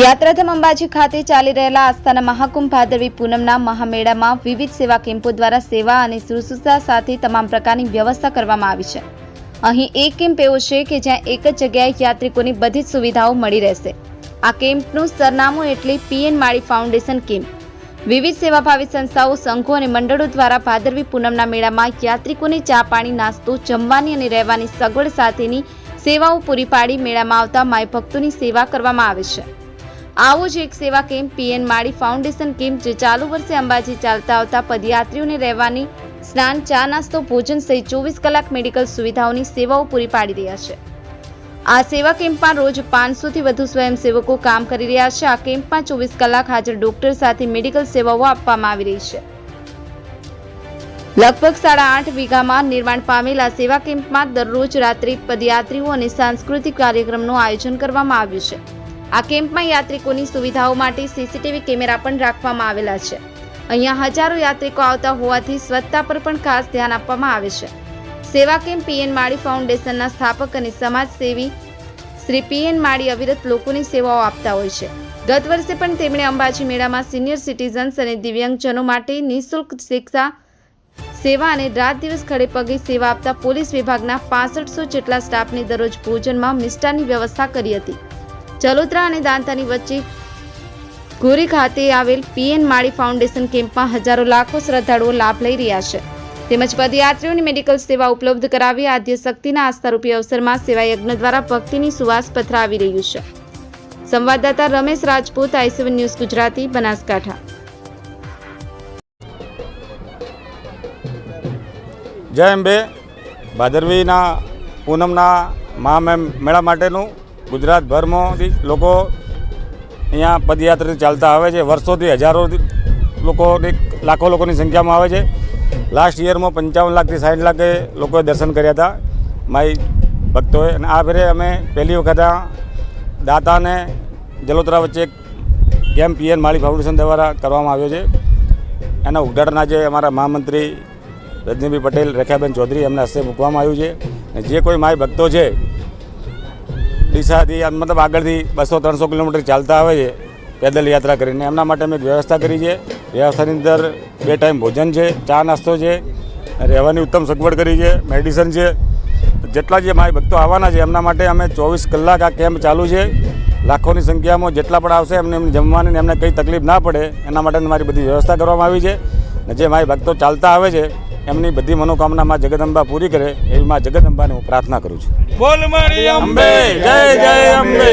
યાત્રાધામ અંબાજી ખાતે ચાલી રહેલા આસ્થાના મહાકુંભ ભાદરવી પૂનમના મહામેળામાં વિવિધ સેવા કેમ્પો દ્વારા સેવા અને શુશ્રુષા સાથે તમામ પ્રકારની વ્યવસ્થા કરવામાં આવી છે. અહીં એક કેમ્પ એવો છે કે જ્યાં એક જ જગ્યાએ યાત્રિકોની બધી જ સુવિધાઓ મળી રહેશે. આ કેમ્પનું સરનામું એટલે પીએન માળી ફાઉન્ડેશન કેમ્પ. વિવિધ સેવાભાવી સંસ્થાઓ, સંઘો અને મંડળો દ્વારા ભાદરવી પૂનમના મેળામાં યાત્રિકોને ચા પાણી, નાસ્તો, જમવાની અને રહેવાની સગવડ સાથેની સેવાઓ પૂરી પાડી મેળામાં આવતા માય ભક્તોની સેવા કરવામાં આવે છે. આવો જ એક સેવા camp PN Mali foundation camp જે ચાલુ વર્ષે અંબાજી ચાલતા આવતા પદયાત્રીઓને રહેવાની, સ્નાન, ચા, નાસ્તો, ભોજન સહિત ચોવીસ કલાક મેડિકલ સુવિધાઓની સેવાઓ પૂરી પાડી રહ્યા છે. આ સેવા કેમ્પમાં રોજ પાંચસોથી વધુ સ્વયંસેવકો કામ કરી રહ્યા છે. આ કેમ્પમાં ચોવીસ કલાક હાજર ડોક્ટર સાથે મેડિકલ સેવાઓ આપવામાં આવી રહી છે. લગભગ સાડા આઠ વીઘામાં નિર્માણ પામેલા સેવા કેમ્પમાં દરરોજ રાત્રે પદયાત્રીઓ અને સાંસ્કૃતિક કાર્યક્રમનું આયોજન કરવામાં આવ્યું છે. આ કેમ્પમાં યાત્રિકોની સુવિધાઓ માટે સીસીટીવી કેમેરા પણ રાખવામાં આવેલા છે. અહીંયા હજારો યાત્રિકો આવતા હોવાથી સ્વચ્છતા પર પણ ખાસ ધ્યાન આપવામાં આવે છે. સેવા કેમ્પ પીએન માળી ફાઉન્ડેશનના સ્થાપક અને સમાજસેવી શ્રી પીએન માળી અવિરત લોકોની સેવાઓ આપતા હોય છે. ગત વર્ષે પણ તેમણે અંબાજી મેળામાં સિનિયર સિટીઝન્સ અને દિવ્યાંગજનો માટે નિઃશુલ્ક શિક્ષા, સેવા અને રાત દિવસ ખડે પગે સેવા આપતા પોલીસ વિભાગના પાસઠસો જેટલા સ્ટાફને દરરોજ ભોજનમાં મિષ્ટાની વ્યવસ્થા કરી હતી. ચલોત્રા અને દાંતાની વચ્ચે ગોરી ખાતે આવેલ પીએન માળી ફાઉન્ડેશન કેમ્પમાં હજારો લાખો શ્રદ્ધાળુઓ લાભ લઈ રહ્યા છે. તેમજ પદયાત્રીઓની મેડિકલ સેવા ઉપલબ્ધ કરાવી આદ્ય શક્તિના આસ્થારૂપી અવસરમાં સેવા યજ્ઞ દ્વારા ભક્તિની સુવાસ પથરાવી રહ્યું છે. સંવાદદાતા Ramesh Rajput I C one news Gujarati, Banaskantha. જય અંબે. ભાદરવીના પૂનમના મહામેમ મેળા માટેનું ગુજરાતભરમાંથી લોકો અહીંયા પદયાત્રાથી ચાલતા આવે છે. વર્ષોથી હજારો લોકો લાખો લોકોની સંખ્યામાં આવે છે. લાસ્ટ યરમાં પંચાવન લાખથી સાઠ લાખે લોકોએ દર્શન કર્યા હતા મારી ભક્તોએ. અને આ ફેરે અમે પહેલી વખત આ દાતાને જલોતરા વચ્ચે એક ગેમ પીએન માળી ફાઉન્ડેશન દ્વારા કરવામાં આવ્યો છે. એના ઉદ્ઘાટન આજે અમારા મહામંત્રી રજનીભાઈ પટેલ, રેખાબેન ચૌધરી એમના હસ્તે મૂકવામાં આવ્યું છે. અને જે કોઈ માય ભક્તો છે ડીસાથી મતલબ આગળથી બસો ત્રણસો કિલોમીટર ચાલતા આવે છે, પેદલ યાત્રા કરીને. એમના માટે અમે વ્યવસ્થા કરી છે. વ્યવસ્થાની અંદર બે ટાઈમ ભોજન છે, ચા નાસ્તો છે, રહેવાની ઉત્તમ સગવડ કરી છે, મેડિસન છે. જેટલા જે માય ભક્તો આવવાના છે, એમના માટે અમે ચોવીસ કલાક આ કેમ્પ ચાલુ છે. લાખોની સંખ્યામાં જેટલા પણ આવશે, એમને જમવાની એમને કંઈ તકલીફ ના પડે, એના માટે મારી બધી વ્યવસ્થા કરવામાં આવી છે. અને જે મારી ભક્તો ચાલતા આવે છે એમની બધી મનોકામના માં જગદંબા પૂરી કરે એવી માં જગદંબાને હું પ્રાર્થના કરું છું. બોલ મારી અંબે જય જય અંબે.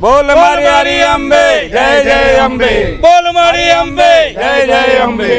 બોલ મારી હારી અંબે જય જય અંબે. બોલ મારી અંબે જય જય અંબે.